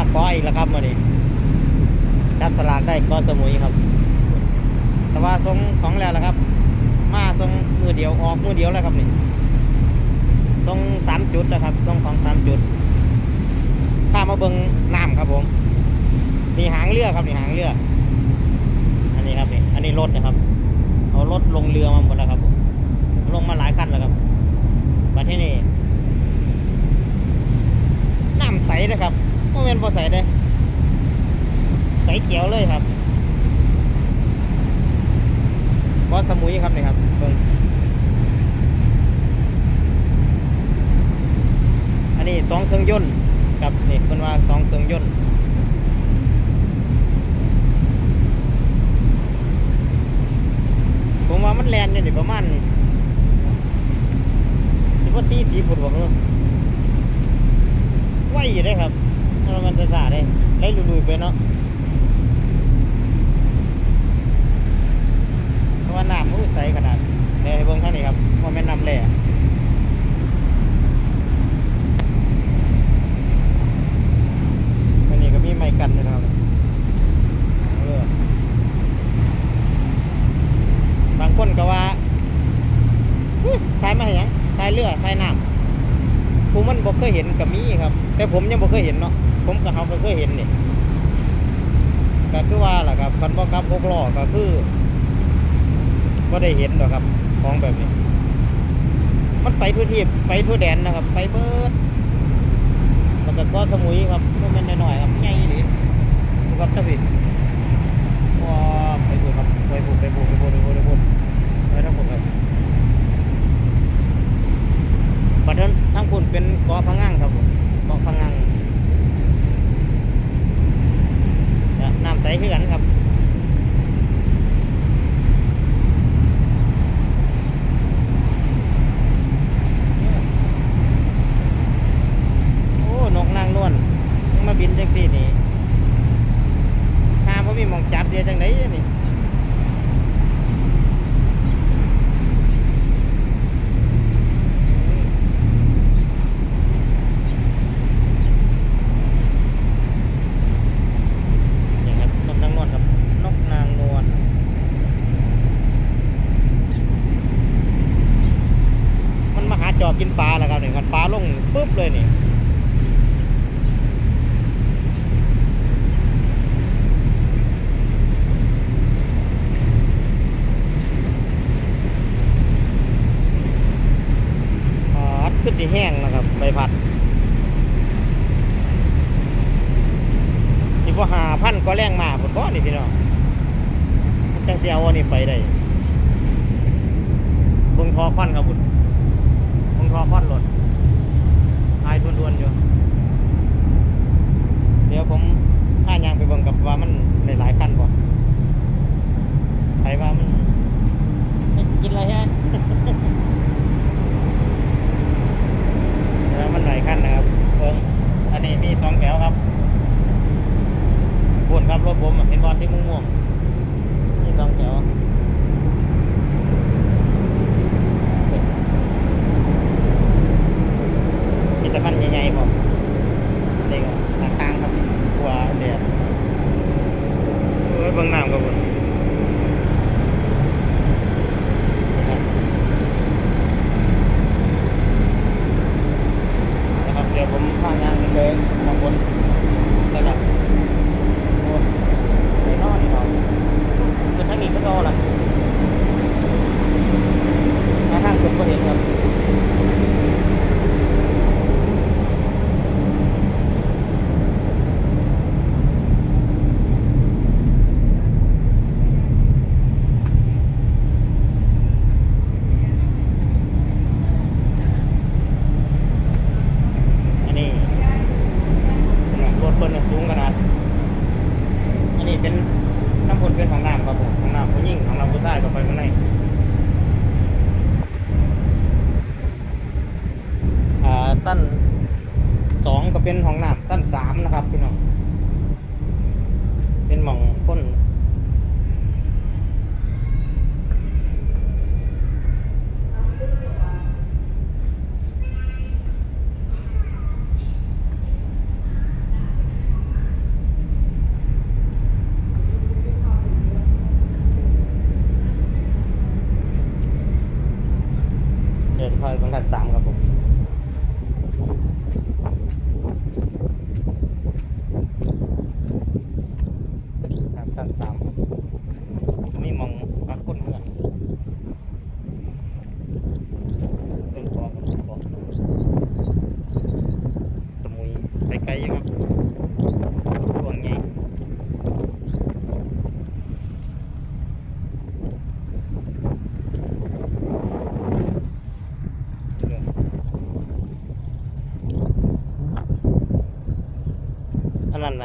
มาก้อยอีกแล้วครับมื่อนี้จับสลากได้ก็สมุยครับ แต่ว่าทรงของแล้วละครับ มาทรงมือเดียวออกมือเดียวแล้วครับนี่ทรงสามจุดนะครับทรงของสามจุดข้ามาเบิงน้ำครับผมนี่หางเรือครับนี่หางเรือ อันนี้ครับนี่อันนี้รถนะครับเอารถลงเรือมาหมดแล้วครับผมลงมาหลายคันแล้วครับมาที่นี่น้ำใสนะครับ เมนต์พอใสเด้ใสเขียวเลยครับบอสมุยครับนี่ครับเบิ่งอันนี้สองเครื่องยนต์กับนี่เป็นว่าสองเครื่องยนต์ผมว่ามันแลนเนี่ยประมาณสิบว่าสี่สี่ฟุตบอกเลยไหวอยู่ได้ครับ มันจะสาได้ไล่ลุยๆไปเนาะเพราะว่าน้ำมันใสขนาดเดี๋ยให้เบิ่งเท่านี้ครับว่าแม่น้ำแหล่อันนี้ก็มีไม้กันด้วยนะครับเอาเลยบางคนก็ว่าอื้อทายมาให้หยังทายเรือทายน้ำ ผมมันบ่เคยเห็นกับมีครับ แต่ผมยังบ่เคยเห็นเนาะผมกับเขาก็เคยเห็นนี่ก็คือว่าล่ะครับคันบ่กลับพกล้อก็คือบ่ได้เห็นหรอกครับของแบบนี้ มันไปทั่วที่ไปทั่วแดนนะครับ ไปเบิดแล้วก็ก็สมุยครับมันเป็นน้อยๆครับใหญ่ดิดูครับท่านพี่ว้าไปพูดครับไปพูดไปพูดไปพูดไปพูดไปพูดไปทั้งหมดครับ บัดนั้นทั้งคุณเป็นเกาะพังงังครับผมเกาะพังงังน้ำใสขึ้นกันครับโอ้นกนางนวลมาบินจังซี่นี่หาพ่มีหมองจับเดียวจังไหนนี่ครับนกนางนวลครับ นกนางนวล มันมาหาจอบกินปลาแล้วครับนี่กันปลาลงปุ๊บเลยนี่ พัด ขึ้นที่แห้งนะครับใบพัดที่ว่าหาพันก็แรงมาผมก็นี่พี่น้องจังเสียวันนี้ไปได้บึงทอควันครับบุญบึงทอควันหล่นหายทวนๆอยู่เดี๋ยวผมห้ายางไปเบิ่งกับว่ามันหลายๆขั้นบ่ใครว่ามันไม่กินอะไรฮะ แล้วมันหลายขั้นนะครับเพิ่งอันนี้มีสองแถวครับบุนค รับรถผมอะเห็นบอลที่ม่วงๆมีสองแถวมีแต่ขั้นใหญ่ๆผมเด็กต่างๆครับกลัวแดดเอ้ยเบิ่งน้ำครับผมนะครับเดี๋ยวผมพางานไปเลยข้างบนนะครับโอ้ไปนอนนี่เนาะคือทั้งนี้ก็โตละมาทางผมก็เห็นครับอันนี้ รถ เบิ้ลสูงขนาด อันนี้เป็นน้ำพ่นเป็นของน้ำครับผมของน้ำผู้หญิงของเราผู้ชายก็ไปข้างในอ่าสั้นสองก็เป็นของน้ำสั้นสามนะครับพี่น้องเป็นหม่องพ่น พอยบางขันสามครับผมครัสั้นสามมีมองปักก้นเหมือน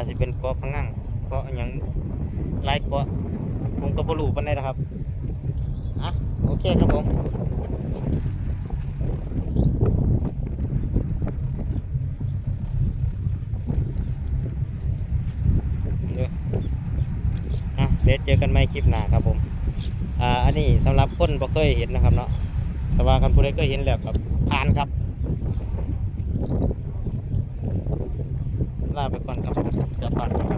สิเป็นเกาะพังงังเกาะหยังลายเกาะผมก็บ่รู้ปานใดนะครับอะโอเคครับผมเดี๋ยวอะเดชเจอกันใหม่คลิปหน้าครับผมอ่าอันนี้สำหรับคนบ่เคยเห็นนะครับเนาะแต่ว่าคันผู้ใดเคยเห็นแล้วครับผ่านครับ ลาไปก่อนครับจะตัด